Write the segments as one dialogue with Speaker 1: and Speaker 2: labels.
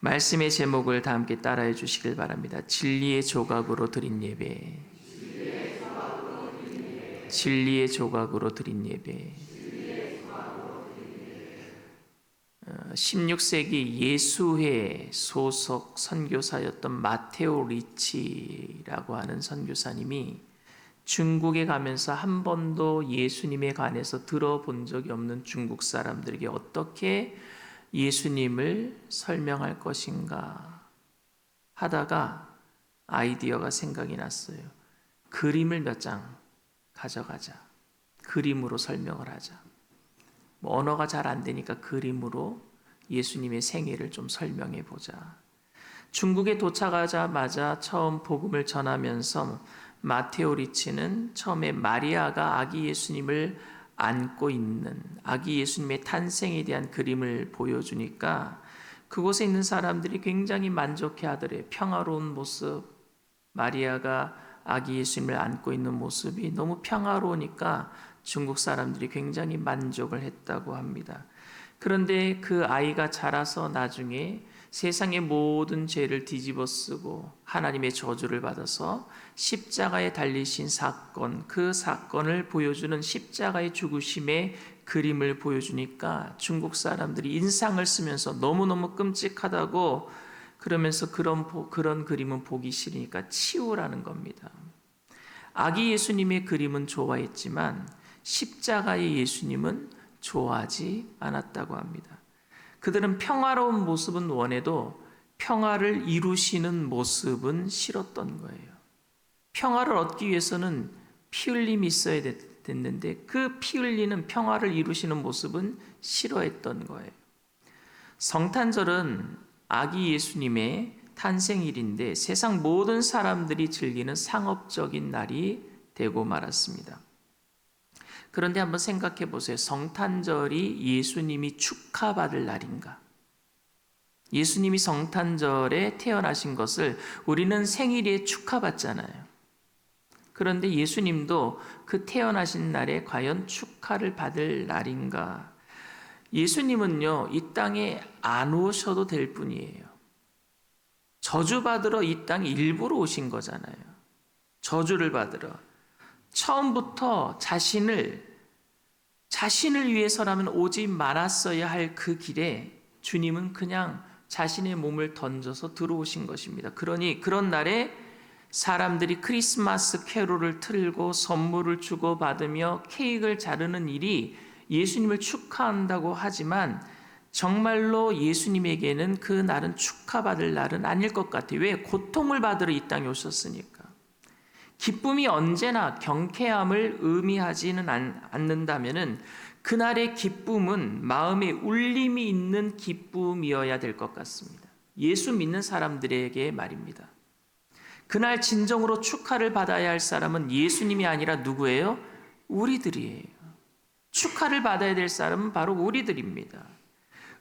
Speaker 1: 말씀의 제목을 다 함께 따라해 주시길 바랍니다. 진리의 조각으로 드린 예배. 진리의 조각으로 드린 예배. 16세기 어, 예수회 소속 선교사였던 마테오 리치라고 하는 선교사님이 중국에 가면서 한 번도 예수님에 관해서 들어본 적이 없는 중국 사람들에게 어떻게 예수님을 설명할 것인가 하다가 아이디어가 생각이 났어요. 그림을 몇 장 가져가자. 그림으로 설명을 하자. 뭐 언어가 잘 안 되니까 그림으로 예수님의 생애를 좀 설명해 보자. 중국에 도착하자마자 처음 복음을 전하면서 마테오 리치는 처음에 마리아가 아기 예수님을 안고 있는 아기 예수님의 탄생에 대한 그림을 보여주니까 그곳에 있는 사람들이 굉장히 만족해 하더래. 평화로운 모습, 마리아가 아기 예수님을 안고 있는 모습이 너무 평화로우니까 중국 사람들이 굉장히 만족을 했다고 합니다. 그런데 그 아이가 자라서 나중에 세상의 모든 죄를 뒤집어 쓰고 하나님의 저주를 받아서 십자가에 달리신 사건, 그 사건을 보여주는 십자가의 죽으심의 그림을 보여주니까 중국 사람들이 인상을 쓰면서 너무너무 끔찍하다고 그러면서 그런, 그런 그림은 보기 싫으니까 치우라는 겁니다. 아기 예수님의 그림은 좋아했지만 십자가의 예수님은 좋아하지 않았다고 합니다. 그들은 평화로운 모습은 원해도 평화를 이루시는 모습은 싫었던 거예요. 평화를 얻기 위해서는 피 흘림이 있어야 됐는데 그 피 흘리는 평화를 이루시는 모습은 싫어했던 거예요. 성탄절은 아기 예수님의 탄생일인데 세상 모든 사람들이 즐기는 상업적인 날이 되고 말았습니다. 그런데 한번 생각해 보세요. 성탄절이 예수님이 축하받을 날인가? 예수님이 성탄절에 태어나신 것을 우리는 생일에 축하받잖아요. 그런데 예수님도 그 태어나신 날에 과연 축하를 받을 날인가? 예수님은요, 이 땅에 안 오셔도 될 뿐이에요. 저주받으러 이 땅에 일부러 오신 거잖아요. 저주를 받으러. 처음부터 자신을 자신을 위해서라면 오지 말았어야 할 그 길에 주님은 그냥 자신의 몸을 던져서 들어오신 것입니다. 그러니 그런 날에 사람들이 크리스마스 캐롤을 틀고 선물을 주고 받으며 케이크를 자르는 일이 예수님을 축하한다고 하지만 정말로 예수님에게는 그 날은 축하받을 날은 아닐 것 같아요. 왜? 고통을 받으러 이 땅에 오셨으니까. 기쁨이 언제나 경쾌함을 의미하지는 않는다면은 그날의 기쁨은 마음에 울림이 있는 기쁨이어야 될 것 같습니다. 예수 믿는 사람들에게 말입니다. 그날 진정으로 축하를 받아야 할 사람은 예수님이 아니라 누구예요? 우리들이에요. 축하를 받아야 될 사람은 바로 우리들입니다.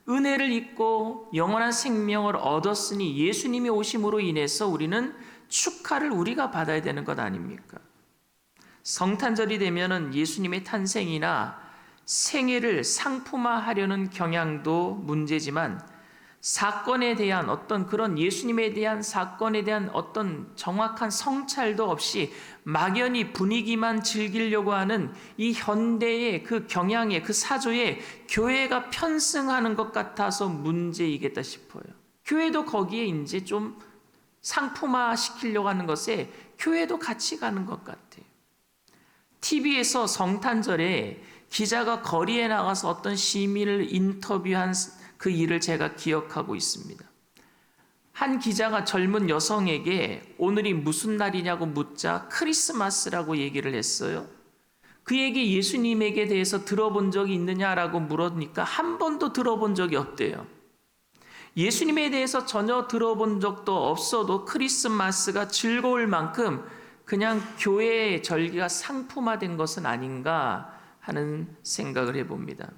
Speaker 1: 은혜를 입고 영원한 생명을 얻었으니 예수님이 오심으로 인해서 우리는 축하를 우리가 받아야 되는 것 아닙니까? 성탄절이 되면은 예수님의 탄생이나 생애를 상품화하려는 경향도 문제지만 사건에 대한 어떤 그런 예수님에 대한 사건에 대한 어떤 정확한 성찰도 없이 막연히 분위기만 즐기려고 하는 이 현대의 그 경향에 그 사조에 교회가 편승하는 것 같아서 문제이겠다 싶어요. 교회도 거기에 이제 좀 상품화 시키려고 하는 것에 교회도 같이 가는 것 같아요. TV에서 성탄절에 기자가 거리에 나가서 어떤 시민을 인터뷰한 그 일을 제가 기억하고 있습니다. 한 기자가 젊은 여성에게 오늘이 무슨 날이냐고 묻자 크리스마스라고 얘기를 했어요. 그에게 예수님에게 대해서 들어본 적이 있느냐라고 물으니까 한 번도 들어본 적이 없대요. 예수님에 대해서 전혀 들어본 적도 없어도 크리스마스가 즐거울 만큼 그냥 교회의 절기가 상품화된 것은 아닌가 하는 생각을 해봅니다.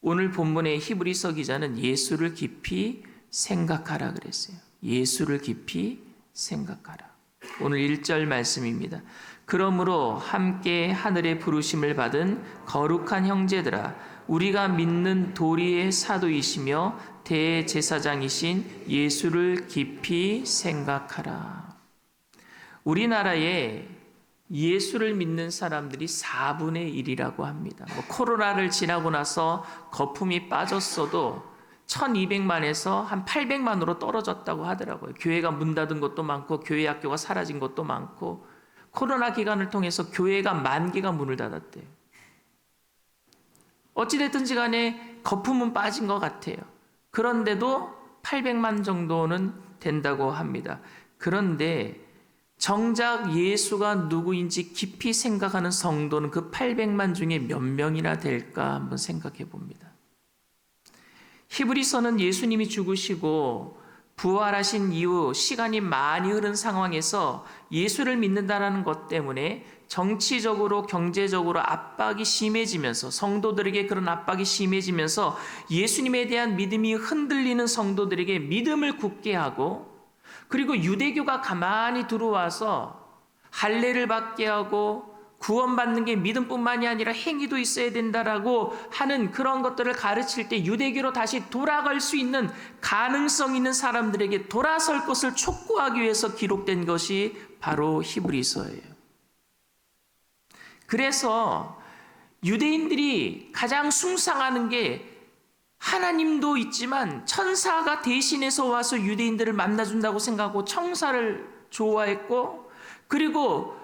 Speaker 1: 오늘 본문의 히브리서 기자는 예수를 깊이 생각하라 그랬어요. 예수를 깊이 생각하라. 오늘 1절 말씀입니다. 그러므로 함께 하늘의 부르심을 받은 거룩한 형제들아 우리가 믿는 도리의 사도이시며 대제사장이신 예수를 깊이 생각하라. 우리나라에 예수를 믿는 사람들이 4분의 1이라고 합니다. 뭐 코로나를 지나고 나서 거품이 빠졌어도 1200만에서 한 800만으로 떨어졌다고 하더라고요. 교회가 문 닫은 것도 많고 교회 학교가 사라진 것도 많고 코로나 기간을 통해서 교회가 만 개가 문을 닫았대요. 어찌됐든지 간에 거품은 빠진 것 같아요. 그런데도 800만 정도는 된다고 합니다. 그런데 정작 예수가 누구인지 깊이 생각하는 성도는 그 800만 중에 몇 명이나 될까 한번 생각해 봅니다. 히브리서는 예수님이 죽으시고 부활하신 이후 시간이 많이 흐른 상황에서 예수를 믿는다라는 것 때문에 정치적으로 경제적으로 압박이 심해지면서 성도들에게 그런 압박이 심해지면서 예수님에 대한 믿음이 흔들리는 성도들에게 믿음을 굳게 하고 그리고 유대교가 가만히 들어와서 할례를 받게 하고 구원받는 게 믿음뿐만이 아니라 행위도 있어야 된다라고 하는 그런 것들을 가르칠 때 유대교로 다시 돌아갈 수 있는 가능성 있는 사람들에게 돌아설 것을 촉구하기 위해서 기록된 것이 바로 히브리서예요. 그래서 유대인들이 가장 숭상하는 게 하나님도 있지만 천사가 대신해서 와서 유대인들을 만나준다고 생각하고 청사를 좋아했고 그리고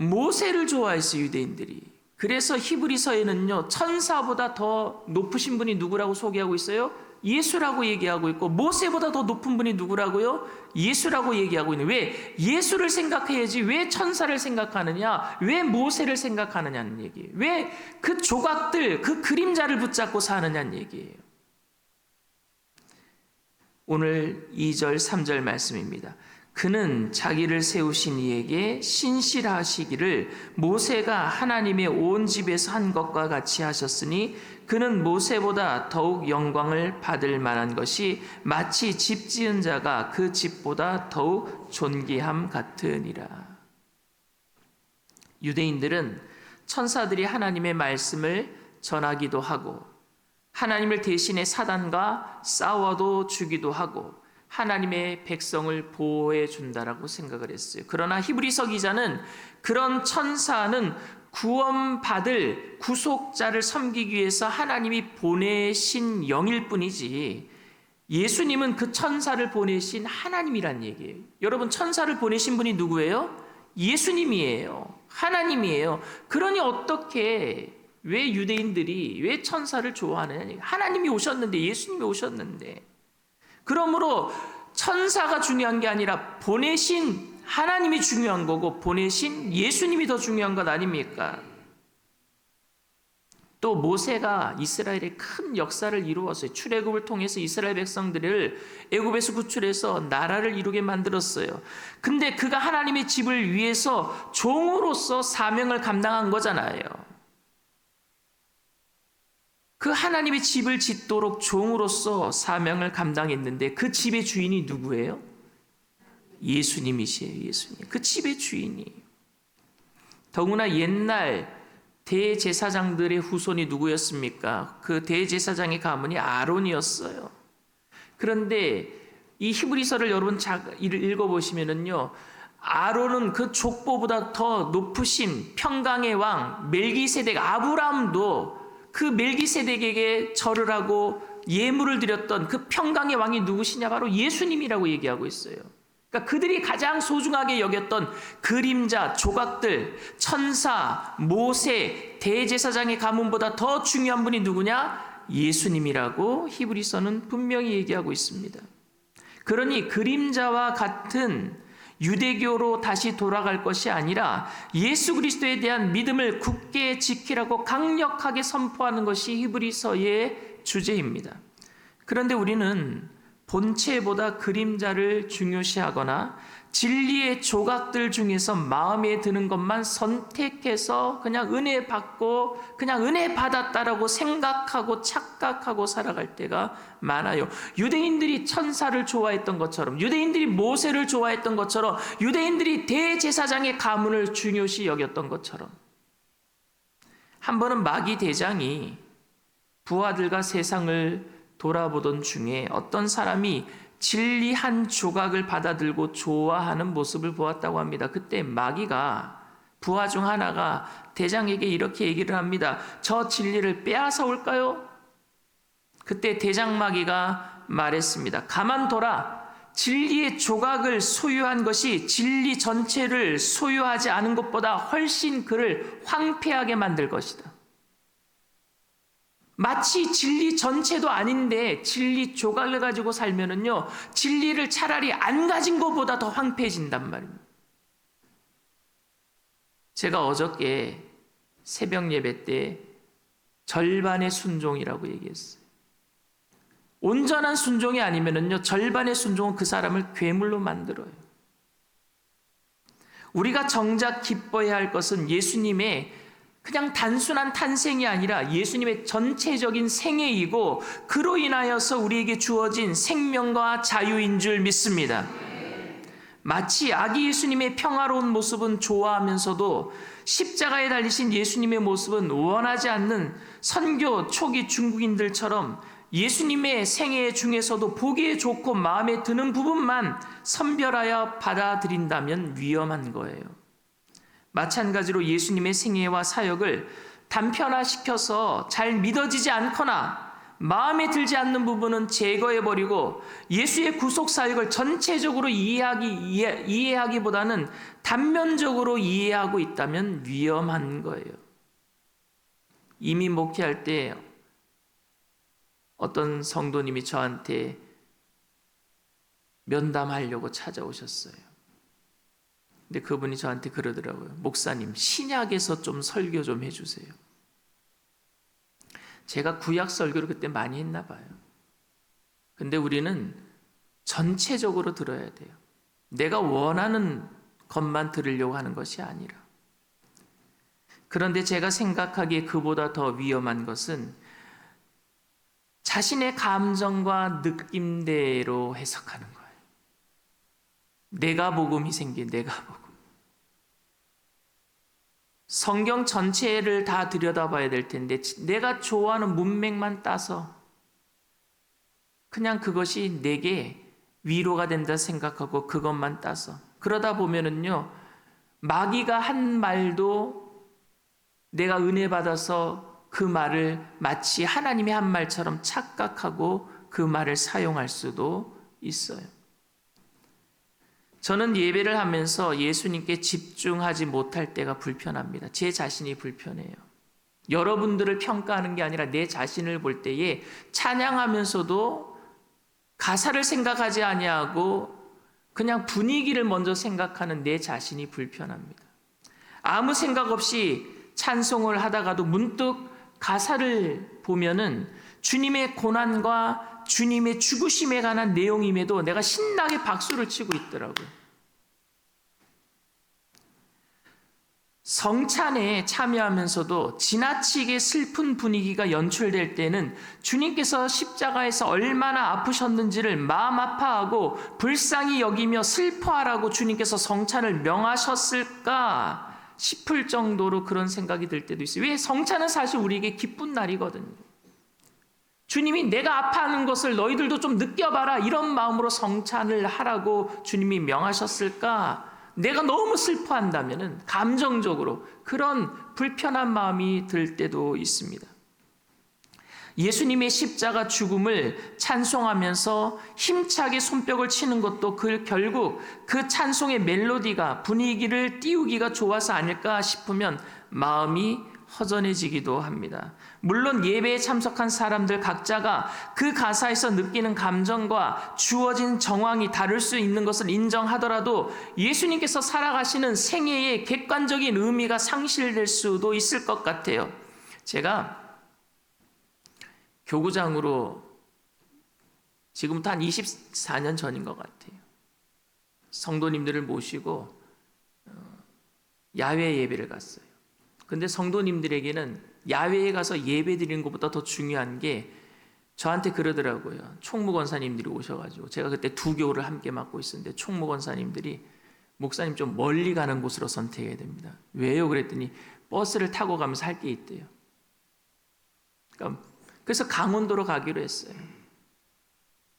Speaker 1: 모세를 좋아했어요 유대인들이. 그래서 히브리서에는요 천사보다 더 높으신 분이 누구라고 소개하고 있어요? 예수라고 얘기하고 있고 모세보다 더 높은 분이 누구라고요? 예수라고 얘기하고 있는 왜 예수를 생각해야지 왜 천사를 생각하느냐 왜 모세를 생각하느냐는 얘기예요 왜 그 조각들 그 그림자를 붙잡고 사느냐는 얘기예요 오늘 2절 3절 말씀입니다 그는 자기를 세우신 이에게 신실하시기를 모세가 하나님의 온 집에서 한 것과 같이 하셨으니 그는 모세보다 더욱 영광을 받을 만한 것이 마치 집 지은 자가 그 집보다 더욱 존귀함 같으니라. 유대인들은 천사들이 하나님의 말씀을 전하기도 하고 하나님을 대신해 사단과 싸워도 주기도 하고 하나님의 백성을 보호해 준다라고 생각을 했어요. 그러나 히브리서 기자는 그런 천사는 구원받을 구속자를 섬기기 위해서 하나님이 보내신 영일 뿐이지 예수님은 그 천사를 보내신 하나님이란 얘기예요. 여러분 천사를 보내신 분이 누구예요? 예수님이에요. 하나님이에요. 그러니 어떻게 왜 유대인들이 왜 천사를 좋아하느냐? 하나님이 오셨는데 예수님이 오셨는데 그러므로 천사가 중요한 게 아니라 보내신 하나님이 중요한 거고 보내신 예수님이 더 중요한 것 아닙니까? 또 모세가 이스라엘의 큰 역사를 이루었어요. 출애굽을 통해서 이스라엘 백성들을 애굽에서 구출해서 나라를 이루게 만들었어요. 근데 그가 하나님의 집을 위해서 종으로서 사명을 감당한 거잖아요. 그 하나님의 집을 짓도록 종으로서 사명을 감당했는데 그 집의 주인이 누구예요? 예수님이시에요, 예수님. 그 집의 주인이. 더구나 옛날 대제사장들의 후손이 누구였습니까? 그 대제사장의 가문이 아론이었어요. 그런데 이 히브리서를 여러분 읽어보시면은요, 아론은 그 족보보다 더 높으신 평강의 왕 멜기세덱 아브람도 그 멜기세덱에게 절을 하고 예물을 드렸던 그 평강의 왕이 누구시냐 바로 예수님이라고 얘기하고 있어요. 그러니까 그들이 가장 소중하게 여겼던 그림자, 조각들, 천사, 모세, 대제사장의 가문보다 더 중요한 분이 누구냐? 예수님이라고 히브리서는 분명히 얘기하고 있습니다. 그러니 그림자와 같은 유대교로 다시 돌아갈 것이 아니라 예수 그리스도에 대한 믿음을 굳게 지키라고 강력하게 선포하는 것이 히브리서의 주제입니다. 그런데 우리는 본체보다 그림자를 중요시하거나 진리의 조각들 중에서 마음에 드는 것만 선택해서 그냥 은혜 받고 그냥 은혜 받았다라고 생각하고 착각하고 살아갈 때가 많아요. 유대인들이 천사를 좋아했던 것처럼 유대인들이 모세를 좋아했던 것처럼 유대인들이 대제사장의 가문을 중요시 여겼던 것처럼 한 번은 마귀 대장이 부하들과 세상을 돌아보던 중에 어떤 사람이 진리 한 조각을 받아들고 좋아하는 모습을 보았다고 합니다. 그때 마귀가 부하 중 하나가 대장에게 이렇게 얘기를 합니다. 저 진리를 빼앗아 올까요? 그때 대장 마귀가 말했습니다. 가만둬라. 진리의 조각을 소유한 것이 진리 전체를 소유하지 않은 것보다 훨씬 그를 황폐하게 만들 것이다. 마치 진리 전체도 아닌데 진리 조각을 가지고 살면은요, 진리를 차라리 안 가진 것보다 더 황폐해진단 말입니다. 제가 어저께 새벽 예배 때 절반의 순종이라고 얘기했어요. 온전한 순종이 아니면은요, 절반의 순종은 그 사람을 괴물로 만들어요. 우리가 정작 기뻐해야 할 것은 예수님의 그냥 단순한 탄생이 아니라 예수님의 전체적인 생애이고 그로 인하여서 우리에게 주어진 생명과 자유인 줄 믿습니다. 마치 아기 예수님의 평화로운 모습은 좋아하면서도 십자가에 달리신 예수님의 모습은 원하지 않는 선교 초기 중국인들처럼 예수님의 생애 중에서도 보기에 좋고 마음에 드는 부분만 선별하여 받아들인다면 위험한 거예요. 마찬가지로 예수님의 생애와 사역을 단편화시켜서 잘 믿어지지 않거나 마음에 들지 않는 부분은 제거해 버리고 예수의 구속 사역을 전체적으로 이해하기 이해, 이해하기보다는 단면적으로 이해하고 있다면 위험한 거예요. 이미 목회할 때 어떤 성도님이 저한테 면담하려고 찾아오셨어요. 근데 그분이 저한테 그러더라고요. 목사님, 신약에서 좀 설교 좀 해주세요. 제가 구약 설교를 그때 많이 했나 봐요. 근데 우리는 전체적으로 들어야 돼요. 내가 원하는 것만 들으려고 하는 것이 아니라. 그런데 제가 생각하기에 그보다 더 위험한 것은 자신의 감정과 느낌대로 해석하는 거예요. 내가 복음이 생긴 내가 복음. 성경 전체를 다 들여다봐야 될 텐데 내가 좋아하는 문맥만 따서 그냥 그것이 내게 위로가 된다 생각하고 그것만 따서 그러다 보면은요 마귀가 한 말도 내가 은혜 받아서 그 말을 마치 하나님의 한 말처럼 착각하고 그 말을 사용할 수도 있어요. 저는 예배를 하면서 예수님께 집중하지 못할 때가 불편합니다. 제 자신이 불편해요. 여러분들을 평가하는 게 아니라 내 자신을 볼 때에 찬양하면서도 가사를 생각하지 아니하고 그냥 분위기를 먼저 생각하는 내 자신이 불편합니다. 아무 생각 없이 찬송을 하다가도 문득 가사를 보면은 주님의 고난과 주님의 죽으심에 관한 내용임에도 내가 신나게 박수를 치고 있더라고요. 성찬에 참여하면서도 지나치게 슬픈 분위기가 연출될 때는 주님께서 십자가에서 얼마나 아프셨는지를 마음 아파하고 불쌍히 여기며 슬퍼하라고 주님께서 성찬을 명하셨을까 싶을 정도로 그런 생각이 들 때도 있어요. 왜 성찬은 사실 우리에게 기쁜 날이거든요. 주님이 내가 아파하는 것을 너희들도 좀 느껴봐라 이런 마음으로 성찬을 하라고 주님이 명하셨을까? 내가 너무 슬퍼한다면 감정적으로 그런 불편한 마음이 들 때도 있습니다. 예수님의 십자가 죽음을 찬송하면서 힘차게 손뼉을 치는 것도 그 결국 그 찬송의 멜로디가 분위기를 띄우기가 좋아서 아닐까 싶으면 마음이 허전해지기도 합니다. 물론 예배에 참석한 사람들 각자가 그 가사에서 느끼는 감정과 주어진 정황이 다를 수 있는 것을 인정하더라도 예수님께서 살아가시는 생애의 객관적인 의미가 상실될 수도 있을 것 같아요. 제가 교구장으로 지금부터 한 24년 전인 것 같아요. 성도님들을 모시고 어, 야외 예배를 갔어요. 근데 성도님들에게는 야외에 가서 예배 드리는 것보다 더 중요한 게 저한테 그러더라고요. 총무 권사님들이 오셔가지고 제가 그때 두 교를 함께 맡고 있었는데 총무 권사님들이 목사님 좀 멀리 가는 곳으로 선택해야 됩니다. 왜요? 그랬더니 버스를 타고 가면서 할 게 있대요. 그러니까 그래서 강원도로 가기로 했어요.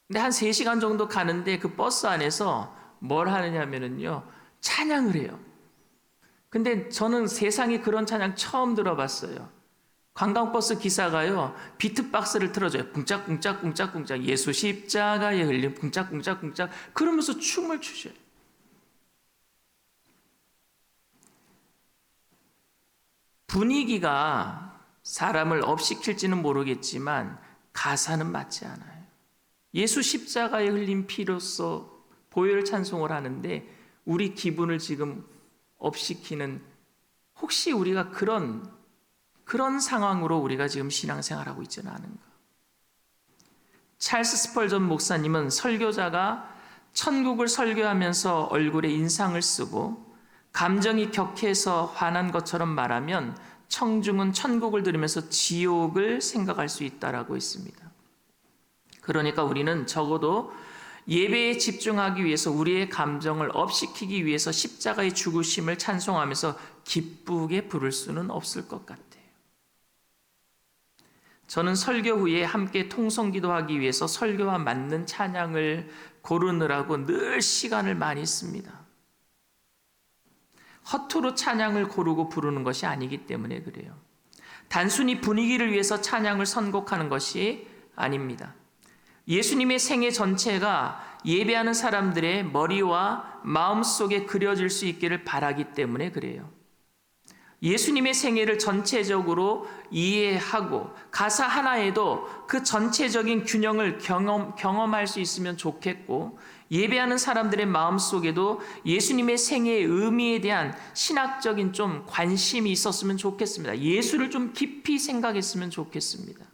Speaker 1: 근데 한 3시간 정도 가는데 그 버스 안에서 뭘 하느냐면은요. 찬양을 해요. 근데 저는 세상에 그런 찬양 처음 들어봤어요. 관광버스 기사가요. 비트박스를 틀어줘요. 쿵짝쿵짝쿵짝쿵짝 예수 십자가에 흘린 쿵짝쿵짝쿵짝 그러면서 춤을 추셔요. 분위기가 사람을 업시킬지는 모르겠지만 가사는 맞지 않아요. 예수 십자가에 흘린 피로써 보혈 찬송을 하는데 우리 기분을 지금 업시키는 혹시 우리가 그런 그런 상황으로 우리가 지금 신앙생활하고 있지는 않은가? 찰스 스펄전 목사님은 설교자가 천국을 설교하면서 얼굴에 인상을 쓰고 감정이 격해서 화난 것처럼 말하면 청중은 천국을 들으면서 지옥을 생각할 수 있다라고 했습니다. 그러니까 우리는 적어도 예배에 집중하기 위해서 우리의 감정을 업시키기 위해서 십자가의 죽으심을 찬송하면서 기쁘게 부를 수는 없을 것 같아요. 저는 설교 후에 함께 통성기도 하기 위해서 설교와 맞는 찬양을 고르느라고 늘 시간을 많이 씁니다. 허투루 찬양을 고르고 부르는 것이 아니기 때문에 그래요. 단순히 분위기를 위해서 찬양을 선곡하는 것이 아닙니다. 예수님의 생애 전체가 예배하는 사람들의 머리와 마음 속에 그려질 수 있기를 바라기 때문에 그래요. 예수님의 생애를 전체적으로 이해하고 가사 하나에도 그 전체적인 균형을 경험, 경험할 수 있으면 좋겠고 예배하는 사람들의 마음 속에도 예수님의 생애의 의미에 대한 신학적인 좀 관심이 있었으면 좋겠습니다. 예수를 좀 깊이 생각했으면 좋겠습니다.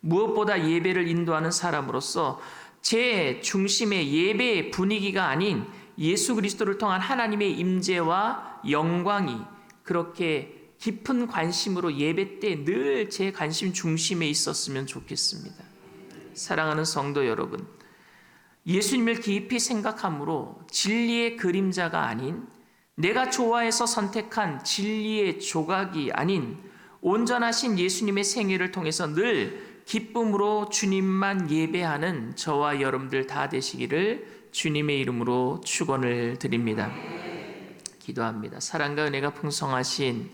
Speaker 1: 무엇보다 예배를 인도하는 사람으로서 제 중심의 예배의 분위기가 아닌 예수 그리스도를 통한 하나님의 임재와 영광이 그렇게 깊은 관심으로 예배 때 늘 제 관심 중심에 있었으면 좋겠습니다. 사랑하는 성도 여러분, 예수님을 깊이 생각함으로 진리의 그림자가 아닌 내가 좋아해서 선택한 진리의 조각이 아닌 온전하신 예수님의 생애를 통해서 늘 기쁨으로 주님만 예배하는 저와 여러분들 다 되시기를 주님의 이름으로 축원을 드립니다. 기도합니다. 사랑과 은혜가 풍성하신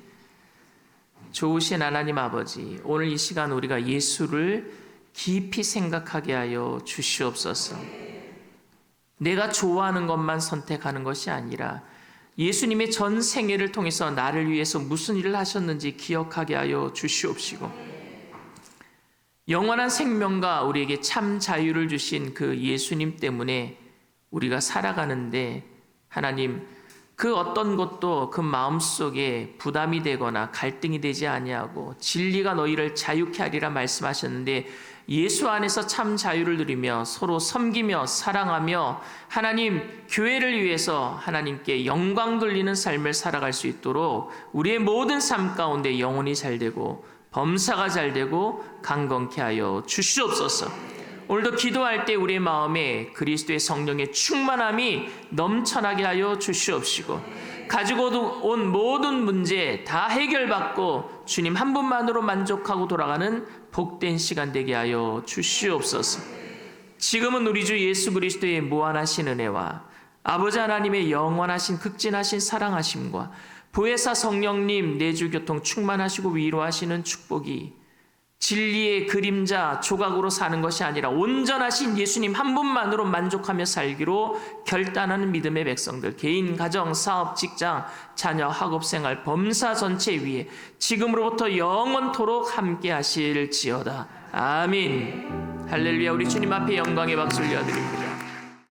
Speaker 1: 좋으신 하나님 아버지, 오늘 이 시간 우리가 예수를 깊이 생각하게 하여 주시옵소서. 내가 좋아하는 것만 선택하는 것이 아니라 예수님의 전 생애를 통해서 나를 위해서 무슨 일을 하셨는지 기억하게 하여 주시옵시고 영원한 생명과 우리에게 참 자유를 주신 그 예수님 때문에 우리가 살아가는데 하나님 그 어떤 것도 그 마음속에 부담이 되거나 갈등이 되지 아니하고 진리가 너희를 자유케 하리라 말씀하셨는데 예수 안에서 참 자유를 누리며 서로 섬기며 사랑하며 하나님 교회를 위해서 하나님께 영광 돌리는 삶을 살아갈 수 있도록 우리의 모든 삶 가운데 영혼이 잘 되고 범사가 잘 되고 강건케 하여 주시옵소서. 오늘도 기도할 때 우리의 마음에 그리스도의 성령의 충만함이 넘쳐나게 하여 주시옵시고 가지고 온 모든 문제 다 해결받고 주님 한 분만으로 만족하고 돌아가는 복된 시간 되게 하여 주시옵소서. 지금은 우리 주 예수 그리스도의 무한하신 은혜와 아버지 하나님의 영원하신 극진하신 사랑하심과 보혜사 성령님 내주 교통 충만하시고 위로하시는 축복이 진리의 그림자 조각으로 사는 것이 아니라 온전하신 예수님 한 분만으로 만족하며 살기로 결단하는 믿음의 백성들 개인 가정 사업 직장 자녀 학업 생활 범사 전체 위에 지금으로부터 영원토록 함께 하실지어다. 아멘. 할렐루야. 우리 주님 앞에 영광의 박수를 올려드립니다